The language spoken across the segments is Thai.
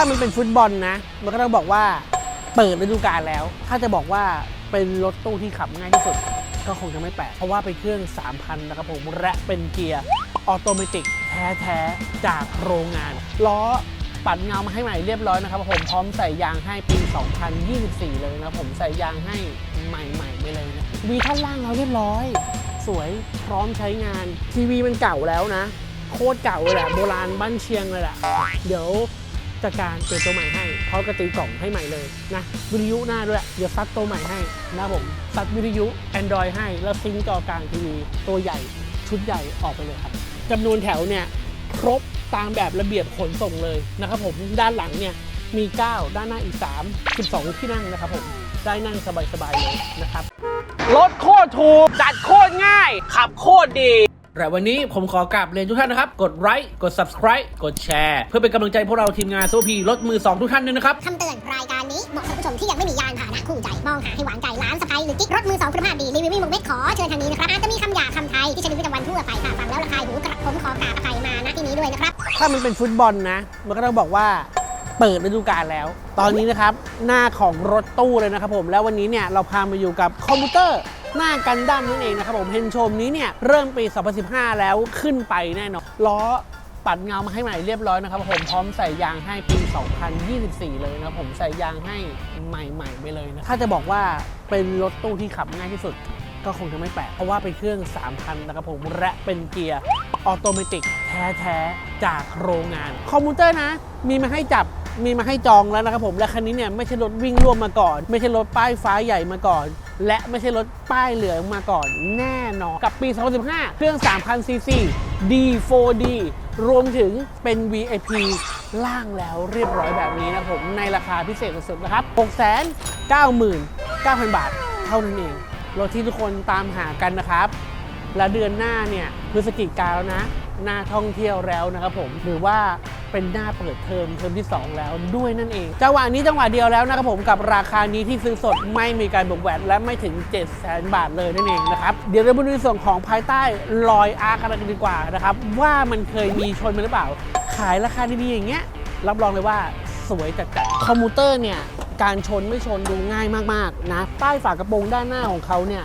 ถ้ามันเป็นฟุตบอลนะ มันก็ต้องบอกว่าเปิดฤดูกาลแล้ว ถ้าจะบอกว่าเป็นรถตู้ที่ขับง่ายที่สุด ก็คงจะไม่แปลกเพราะว่าเป็นเครื่อง 3,000 นะครับผมและเป็นเกียร์ออโตเมติกแท้ๆ จากโรงงาน ล้อปัดเงามาให้ใหม่เรียบร้อยนะครับผมพร้อมใส่ยางให้ปี 2024 เลยนะผมใส่ยางให้ใหม่ๆไปเลยนะมีท่อนล่างเราเรียบร้อย สวยพร้อมใช้งานทีวีมันเก่าแล้วนะ โคตรเก่าเลยแหละโบราณบ้านเชียงเลยแหละเดี๋ยว จัดการเปลี่ยนตัวใหม่ให้พร้อมกระตีกล่องให้ใหม่เลยนะวิทยุหน้าด้วยเดี๋ยวซัดตัวใหม่ให้นะผมซัดวิทยุ Android ให้แล้วซิงจอกลางทีวีตัวใหญ่ชุดใหญ่ออกไปเลยครับจำนวนแถวเนี่ยครบตามแบบระเบียบขนส่งเลยนะครับผมด้านหลังเนี่ยมี 9 ด้านหน้าอีก 3 12 ที่นั่งนะครับผมได้นั่งสบายๆเลยนะครับรถโคตรถูกจัดโคตรง่าย ขับโคตรดี และวันนี้ผมขอกราบเรียนทุกท่านนะครับ กดไลค์กด subscribe กดแชร์ เพื่อเป็นกำลังใจพวกเราทีมงานโซพีรถมือ 2 ทุกท่านด้วยนะครับ คำเตือนรายการนี้เหมาะสำหรับผู้ชมที่ยังไม่มียานพาหนะคู่ใจ มองหาให้หวานใจร้านสไปหรือกิ๊กรถมือสองคุณภาพดี รีวิวไม่มุกเม็ดขอเชิญทางนี้นะครับ อาจจะมีคำหยาบคำไทยที่ใช้ในชีวิตประจำวันทั่วไปค่ะฟังแล้วระคายหูกระผมขอกราบอภัยมาณที่นี้ด้วยนะครับ ถ้ามันเป็นฟุตบอลนะ มันก็ต้องบอกว่าเปิดฤดูกาลแล้ว ตอนนี้นะครับ หน้าของรถตู้เลยนะครับผม แล้ววันนี้เนี่ยเราพามาอยู่กับคอมพิวเตอร์ หน้ากันดั้มนั่นเองนะครับผมเฮนโชมนี้เนี่ยเริ่มปี 2015 แล้วขึ้นไปแน่นอนล้อปัดเงามาให้ใหม่เรียบร้อยนะครับผมพร้อมใส่ยางให้ปี 2024 เลยนะผมใส่ยางให้ใหม่ๆไปเลยนะถ้าจะบอกว่าเป็นรถตู้ที่ขับง่ายที่สุดก็คงจะไม่แปลกเพราะว่าเป็นเครื่อง 3,000 นะครับผมและเป็นเกียร์ออโตเมติกแท้ ๆ จากโรงงาน คอมพิวเตอร์นะ มีมาให้จับ มีมาให้จองแล้วนะครับผมและคันนี้เนี่ยไม่ใช่รถวิ่งร่วมมาก่อน ไม่ใช่รถป้ายฟ้าใหญ่มาก่อน และไม่ใช่รถป้ายเหลืองมาก่อนแน่นอนกับปี 2015 เครื่อง 3,000 ซีซี D4D รวมถึงเป็น VIP ล่างแล้วเรียบร้อยแบบนี้นะครับผมในราคาพิเศษสุดๆนะครับ 699,000 บาทเท่านั้นเองรถที่ทุกคนตามหากันนะครับ และเดือนหน้าเนี่ยพฤศจิกาแล้วนะ หน้าท่องเที่ยวแล้วนะครับผมหรือว่าเป็นหน้าเปิดเทอมเทอมที่ 2 แล้วด้วยนั่นเอง จังหวะนี้จังหวะเดียวแล้วนะครับผมกับราคานี้ที่ซื้อสดไม่มีการบวกแวดและไม่ถึง 7 0 0 0 0 0 บาทเลยนั่นเองนะครับ เดี๋ยวเรามาดูในส่วนของภายใต้รอยอาร์กันดีกว่านะครับ ว่ามันเคยมีชนมาหรือเปล่า ขายราคาดีๆอย่างเงี้ยรับรองเลยว่าสวยจัดๆคอมพิวเตอร์เนี่ยการชนไม่ชนดูง่ายมากๆนะป้ฝากระโปรงด้านหน้าของเขาเนี่ย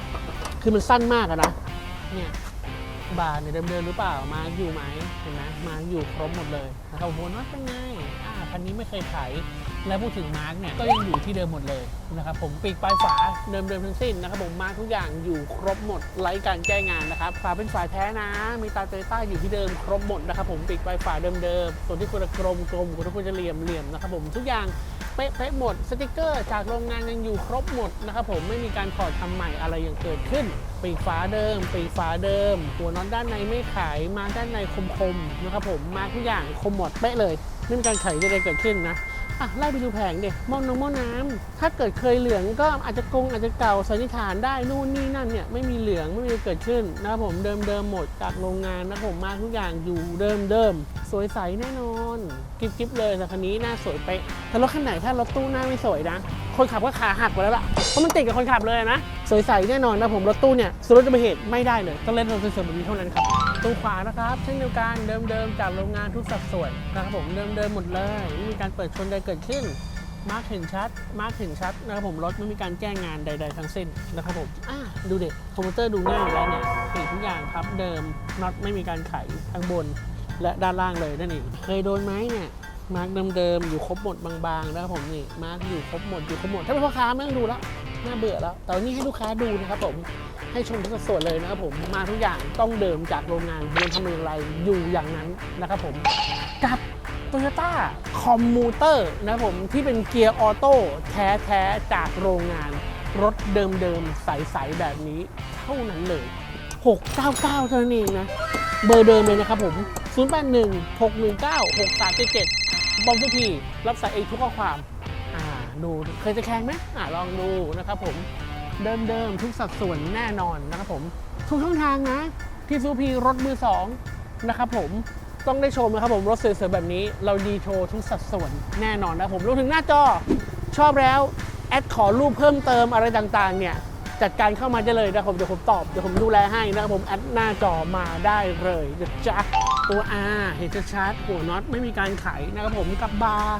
คือมันสั้นมากนะเนี่ย บาร์เนี่ยเดิมๆหรือเปล่า มาอยู่ไหมเห็นไหมมาอยู่ครบหมดเลยนะครับโหน็อตเป็นไงอ่าคันนี้ไม่เคยขายและพูดถึงมาร์กเนี่ยก็ยังอยู่ที่เดิมหมดเลยนะครับผมปีกปลายฝาเดิมๆทั้งสิ้นนะครับผมมาร์กทุกอย่างอยู่ครบหมดไร้การแก้งานนะครับฝาเป็นฝาแท้นะ มีตาเตยใต้อยู่ที่เดิมครบหมดนะครับผมปีกปลายฝาเดิมๆส่วนที่ควรจะกลมกลมๆส่วนที่ควรจะเหลี่ยมเหลี่ยมนะครับผมทุกอย่าง เป๊ะๆหมดสติกเกอร์จากโรงงานยังอยู่ครบหมดนะครับผมไม่มีการถอดทำใหม่อะไรอย่างเกิดขึ้นปีกฝาเดิมปีกฝาเดิม หัวน็อตด้านในไม่ขายมาด้านในคมๆนะครับผมมาทุกอย่างคมหมดเป๊ะเลยไม่มีการไขใดๆเกิดขึ้นนะ อะไล่ไปดูแผงเด็หม้อนน้ำม้อน้ำถ้าเกิดเคยเหลืองก็อาจจะกงอาจจะเก่าสันนิษฐานได้นู่นนี่นั่นเนี่ยไม่มีเหลืองไม่มีเกิดขึ้นนะครับผมเดิมๆหมดจากโรงงานนะผมมาทุกอย่างอยู่เดิมๆสวยใสแน่นอนกิ๊บๆเลยแต่คันนี้หน้าสวยเป๊ะแต่รถคันไหนถ้ารถตู้หน้าไม่สวยนะคนขับก็ขาหักไปแล้วล่ะเพราะมันติดกับคนขับเลยนะ สวยใสแน่นอนนะผมรถตู้เนี่ยสรุปจะไปเหตุไม่ได้เลยต้องเล่นรถสวยๆแบบนี้เท่านั้นครับ ตูขวานะครับเช่นเดียวกันเดิมๆจากโรงงานทุกสัดส่วนนะครับผมเดิมๆหมดเลยไม่มีการเปิดชนใดเกิดขึ้น มาร์คเห็นชัด มาร์คเห็นชัดนะครับผมรถไม่มีการแก้งานใด ๆ ทั้งสิ้นนะครับผมอะดูเด็กคอมพิวเตอร์ดูง่ายแล้วเนี่ยเห็นทุกอย่างครับเดิมน็อตไม่มีการไขทั้งบนและด้านล่างเลยนั่นเองเคยโดนไหมเนี่ยมาร์กเดิมๆอยู่ครบหมดบางๆนะครับผมนี่มาร์กอยู่ครบหมดอยู่ครบหมดถ้าเป็นพ่อค้าไม่ต้องดูแล้วน่าเบื่อแล้วแต่วันนี้ให้ลูกค้าดูนะครับผม ให้ชมทุกส่วนเลยนะครับผมมาทุกอย่างต้องเดิมจากโรงงานมันทำอย่างไรอยู่อย่างนั้นนะครับผมกับ t o y ยต้าคอมมูเตอร์นะครับผมที่เป็นเกียร์ออโต้แท้ๆ จากโรงงาน รถเดิมๆ ใส ๆ แบบนี้เท่านั้นเลย 699 เท่านั้นเองนะ เบอร์เดิมเลยนะครับผม 081 619 6377 บอมทุกที รับสายเองทุกข้อความ อ่า ดูเคยจะแข่งไหมอ่าลองดูนะครับผม เดิมๆทุกสัดส่วนแน่นอนนะครับผมทุกช่องทางนะ ที่ซูพีรถมือสองนะครับผมต้องได้ชมนะครับผมรถสวยๆแบบนี้ เราดีโชว์ทุกสัดส่วนแน่นอนนะครับผมรวมถึงหน้าจอชอบแล้ว แอดขอรูปเพิ่มเติมอะไรต่างๆ เนี่ยจัดการเข้ามาได้เลยนะครับผมเดี๋ยวผมตอบเดี๋ยวผมดูแลให้นะครับผมแอดหน้าจอมาได้เลยนะจ๊ะตัว R เห็นชัดๆหัวน็อตไม่มีการไขนะครับผมกับบาร์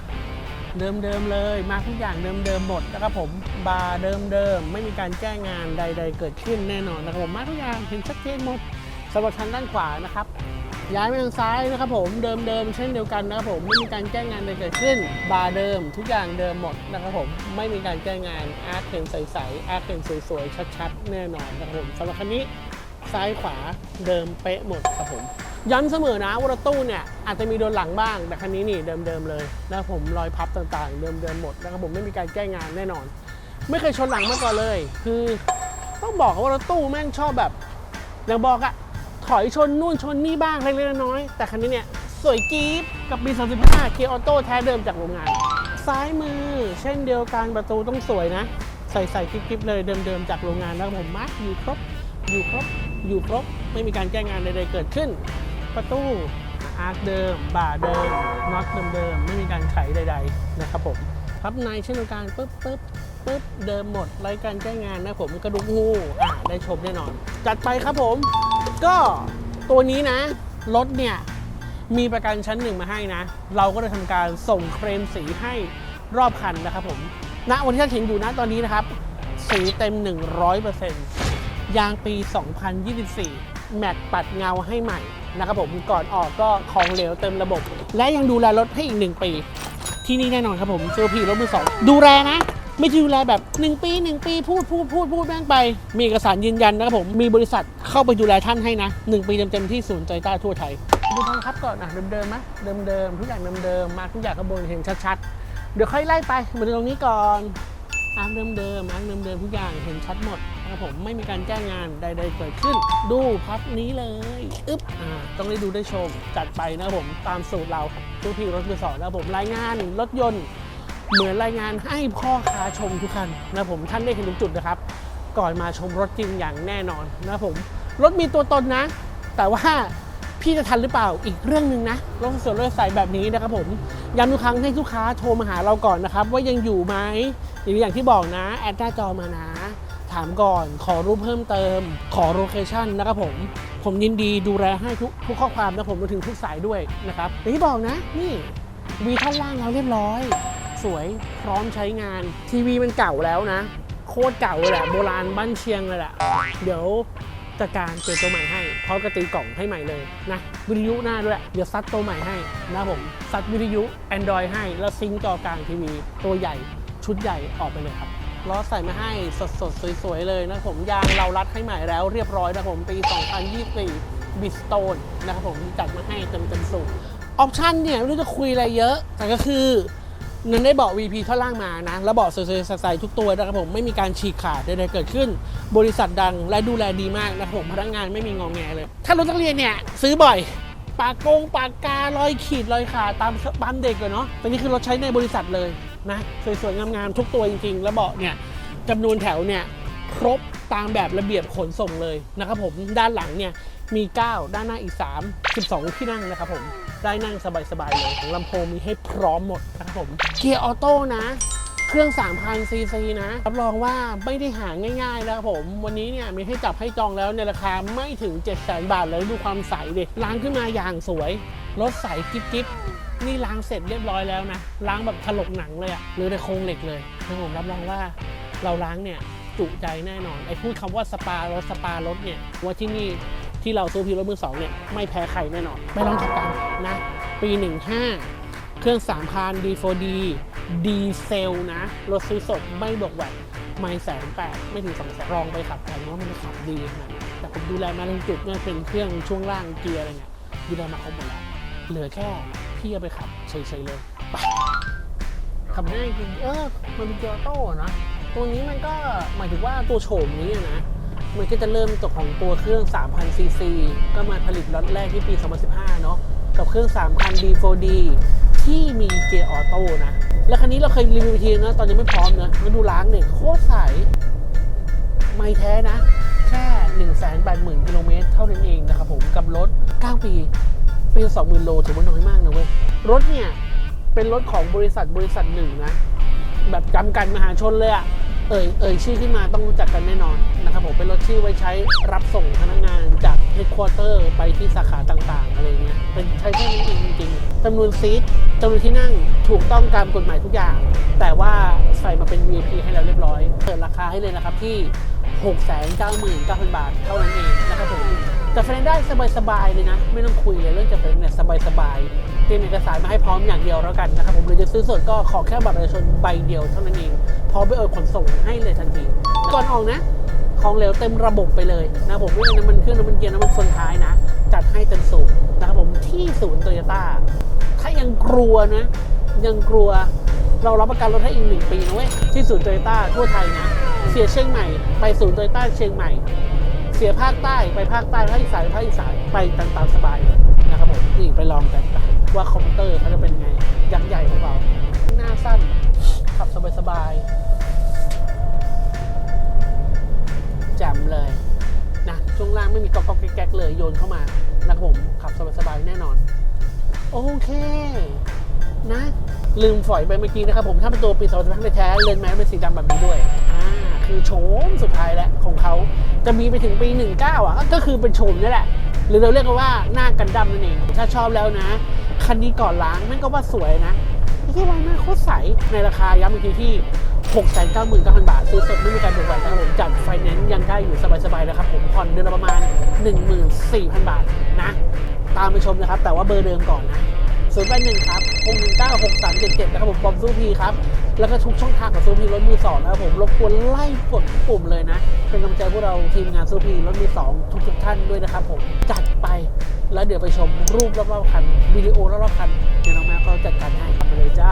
เดิมๆเลย มาทุกอย่างเดิมๆหมดนะครับผมบาร์เดิมๆไม่มีการแก้งงานใด ๆ เกิดขึ้นแน่นอนนะครับผมมาทุกอย่างเห็นชัดเจนหมดสำหรับทางด้านขวานะครับย้ายไปทางซ้ายนะครับผมเดิมๆเช่นเดียวกันนะครับผมไม่มีการแก้งงานใดเกิดขึ้น บาร์เดิม ทุกอย่างเดิมหมดนะครับผมไม่มีการแก้งงานอาร์ตเนใสๆอาร์ตเนสวยๆชัดๆ แน่นอนนะครับผมสำหรับคันนี้ซ้ายขวาเดิมเป๊ะหมดครับผม ย้ำเสมอนะว่ารถตู้เนี่ยอาจจะมีโดนหลังบ้าง แต่คันนี้นี่เดิมๆเลยนะผมรอยพับต่างๆ เดิมๆหมดนะครับผมไม่มีการแก้งานแน่นอน ไม่เคยชนหลังมาก่อนเลย คือต้องบอกว่ารถตู้แม่งชอบแบบอย่างบอกอะถอยชนนู่นชนนี่บ้างเล็กๆน้อยๆแต่คันนี้เนี่ยสวยจี๊บกับ B35 เกียร์ออโต้แท้เดิมจากโรงงาน ซ้ายมือ เช่นเดียวกันประตูต้องสวยนะ ใส่ใส่ๆกิ๊บๆเลยเดิมๆจากโรงงานแล้วผมมาร์คอยู่ครบอยู่ครบอยู่ครบไม่มีการแก้งานใดๆเกิดขึ้น ประตูอาร์คเดิม บ่าเดิมน็อตเดิมๆไม่มีการไขใด ๆ นะครับผมพับในเช่นเดียวกันปึ๊บปึ๊บปึ๊บเดิมหมดไร้การแก้งานนะผมกระดูกงูอะได้ชมแน่นอน จัดไปครับผม ก็ตัวนี้นะ รถเนี่ย มีประกันชั้นหนึ่งมาให้นะ เราก็เลยทำการส่งเคลมสีให้รอบคันนะครับผมณวันที่ท่านเห็นอยู่นะตอนนี้นะครับ สีเต็ม 100%ยางปี 2024 แมตต์ปัดเงาให้ใหม่ นะครับผมก่อนออกก็ของเหลวเต็มระบบ และยังดูแลรถให้อีก 1 ปี ที่นี่แน่นอนครับผมซูพีรถมือสองดูแลนะ ไม่ใช่ดูแลแบบ 1 ปี 1 ปีพูดพูดพูดพูดแม่งไป มีเอกสารยืนยันนะครับผมมีบริษัทเข้าไปดูแลท่านให้นะ 1 ปีเต็มๆที่ศูนย์ใจต้าทั่วไทยดูทางครับก่อนอะเดิมๆไหมเดิมๆทุกอย่างเดิมๆมาทุกอย่างกระบวนเห็นชัดๆเดี๋ยวค่อยไล่ไปมาดูตรงนี้ก่อนอาร์คเดิมๆอาร์คเดิมๆทุกอย่างเห็นชัดหมด นะครับผมไม่มีการแจ้งงานใดๆเกิดขึ้น ดูพับนี้เลยอึ๊บอ่าต้องได้ดูได้ชม จัดไปนะครับผมตามสูตรเราทุกทีรถมือสองนะครับผมรายงานรถยนต์ เหมือนรายงานให้พ่อค้าชมทุกคันนะผมท่านได้เห็นทุกจุดนะครับ ก่อนมาชมรถจริงอย่างแน่นอนนะผมรถมีตัวตนนะ แต่ว่าพี่จะทันหรือเปล่าอีกเรื่องหนึ่งนะรถส่วยรถใสแบบนี้นะครับผมย้ำทุกครั้งให้ลูกค้าโทรมาหาเราก่อนนะครับ ว่ายังอยู่ไหมอย่างอย่างที่บอกนะ แอดหน้าจอมานะ ถามก่อน ขอรูปเพิ่มเติม ขอโลเคชั่นนะครับผม ผมยินดีดูแลให้ทุกทุกข้อความนะผมรวมถึงทุกสายด้วยนะครับอย่างที่บอกนะ นี่วีท่านล่างเราเรียบร้อย สวยพร้อมใช้งาน ทีวีมันเก่าแล้วนะ โคตรเก่าเลยแหละโบราณบ้านเชียงเลยแหละเดี๋ยวจัดการเปลี่ยนตัวใหม่ให้พร้อมกระตีกล่องให้ใหม่เลยนะ วิทยุหน้าด้วย เดี๋ยวซัดตัวใหม่ให้นะผมซัดวิทยุ Android ให้ แล้วซิงค์จอกลางทีวี ตัวใหญ่ชุดใหญ่ออกไปเลยครับ ล้อใส่มาให้สดๆ สวยๆ เลยนะผมยางเรารัดให้ใหม่แล้วเรียบร้อยนะผมปี 2024บิสโตนนะครับผมจัดมาให้เต็มๆสูตรออปชั่นเนี่ยไม่รู้จะคุยอะไรเยอะ แต่ก็คือนันได้เบาะ VP ท่อนล่างมานะ แล้วเบาะสวยๆใสๆทุกตัวนะครับผมไม่มีการฉีกขาดใดๆเกิดขึ้น บริษัทดังและดูแลดีมากนะครับผมพนักงานไม่มีงองแงเลย ถ้ารถนักเรียนเนี่ยซื้อบ่อยปากกงปากการอยขีดรอยขาตามปั๊มเด็กเลยเนาะแต่นี่คือรถใช้ในบริษัทเลย นะสวยๆงามๆทุกตัวจริง ๆ แล้วเบาะเนี่ยจำนวนแถวเนี่ยครบตามแบบระเบียบขนส่งเลยนะครับผมด้านหลังเนี่ยมี 9 ด้านหน้าอีก 3 12 ที่นั่งนะครับผมได้นั่งสบายๆเลยของลำโพงมีให้พร้อมหมดนะครับผมเกียร์ออโต้นะเครื่อง 3,000 ซีซีนะ รับรองว่าไม่ได้หาง่ายๆนะครับผม วันนี้เนี่ยมีให้จับให้จองแล้วในราคาไม่ถึง 7 0 0 0 0บาทเลยดูความใสเดิล้างขึ้นมาอย่างสวย รถใสกิ๊บๆ นี่ล้างเสร็จเรียบร้อยแล้วนะ ล้างแบบถลกหนังเลยอะหลือแต่โครงเหล็กเลยนะครับผมรับรองว่าเราล้างเนี่ยจุใจแน่นอน ไอ้พูดคำว่าสปารถสปารถเนี่ยว่าที่นี่ที่เราซื้อพีรถมือสองเนี่ยไม่แพ้ใครแน่นอน ไม่ต้องขับกันนะ ปี 15 เครื่อง3,000 D4D ดีเซลนะ รถซื้อสดไม่บวกแวดไม่แสนแปดไม่ถึงสองแสนลองไปขับกันว่ามันจะขับดีนาดไหนแต่ผมดูแลมาทุกจุดเนี่ยเป็นเครื่องช่วงล่างเกียร์อะไรเนี่ยดูแลมาครบหมดแล้วเหลือแค่ พี่เอาไปขับเฉยๆเลยไปขับง่ายจริงเออมันเป็นเกียร์ออโต้อะนะตัวนี้มันก็หมายถึงว่าตัวโฉมนี้อะนะมันก็จะเริ่มจากของตัวเครื่อง 3,000 ซีซี ก็มาผลิตล็อตแรกที่ปี 2015 เนาะ กับเครื่อง 3,000 D4D ที่มีเกียร์ออโต้นะ แล้วคันนี้เราเคยรีวิวทีนะ ตอนยังไม่พร้อมนะมาดูล้างเนี่ยโคตรใส ไม่แท้นะ แค่ 180,000 กิโลเมตรเท่านั้นเองนะครับผม กับรถ 9 ปี ปีละ20,000โลถือว่าน้อยมากนะเว้ย รถเนี่ย เป็นรถของบริษัทบริษัทหนึ่งนะ แบบจำกันมหาชนเลยอะเอ่ยเอ่ยชื่อขึ้นมาต้องรู้จักกันแน่นอนนะครับผมเป็นรถชื่อไว้ใช้รับส่งพนักงานจากเฮดค q u เตอร์ไปที่สาขาต่างๆ อะไรเงี้ยเป็นใช้แค่นี้เองจริงๆจำนวนซีทจำนวนที่นั่งถูกต้องตามกฎหมายทุกอย่าง แต่ว่าใส่มาเป็น VIP ให้เราเรียบร้อยเปิดราคาให้เลยนะครับที่ 699,000 บาทเท่านั้นเองนะครับผม จะเฟรนได้สบายๆเลยนะ ไม่ต้องคุยเลยเรื่องจะเฟรนเนี่ยสบายๆเตรียมเอกสารมาให้พร้อมอย่างเดียวแล้วกันนะครับผมหรือจะซื้อสดก็ขอแค่บัตรประชาชนใบเดียวเท่านั้นเองพร้อมไปโอนขนส่งให้เลยทันทีก่อนออกนะของเหลวเต็มระบบไปเลยนะผมเรื่องน้ำมันเครื่องน้ำมันเกียร์น้ำมันคนท้ายนะ จัดให้เต็มสูบนะครับผมที่ศูนย์โตโยต้าถ้ายังกลัวนะ ยังกลัวเรารับประกันรถให้อีกหนึ่งปีนะเว้ยที่ศูนย์โตโยต้าทั่วไทยนะ เสียเชียงใหม่ ไปศูนย์โตโยต้าเชียงใหม่ เสียภาคใต้ไปภาคใต้ภาคอีสานภาคอีสานไปตามตามสบายนะครับผมนี่ไปลองกันว่าคอมพิวเตอร์เขาจะเป็นไงยักษ์ใหญ่ของเราหน้าสั้นขับสบายๆแจ่มเลยนะช่วงล่างไม่มีกอกกอกแก๊กเลยโยนเข้ามานะครับผมขับสบายๆแน่นอน โอเค นะ ลืมฝอยไปเมื่อกี้นะครับผมถ้าเป็นตัวปีสองพันแท้เลนแม้เป็นสีดำแบบนี้ด้วยอ่า คือโฉมสุดท้ายแล้วของเขาจะมีไปถึงปี 19 อะ ก็คือเป็นโฉมนี่แหละ หรือเราเรียกกันว่าหน้ากันดั้มนั่นเอง ถ้าชอบแล้วนะ คันนี้ก่อนล้างแม่งก็ว่าสวยนะที่ล้างหน้าโคตรใส ในราคาย้ำอีกทีที่ 699,000 บาท ซื้อสดไม่มีการเบิกจ่ยนะครับผมจัดไฟแนนซ์ยังได้อยู่สบายๆนะครับผมผ่อนเดือนละประมาณ 14,000 บาทนะ ตามไปชมนะครับ แต่ว่าเบอร์เดิมก่อนนะ 0 8 1ครับ6 1 9 6 3 7 7นะครับผมบอมซูพีครับ แล้วก็ทุกช่องทางของซูพีรถมือสองนะครับผมรบกวนไล่กดปุ่มเลยนะ เป็นกำลังใจพวกเราทีมงานซูพีรถมือสองทุกทุกท่านด้วยนะครับผมจัดไปแล้วเดี๋ยวไปชมรูปรอบๆคันวิดีโอรอบๆคันเดี๋ยวน้องแม่เขาจัดการให้ไปเลยจ้า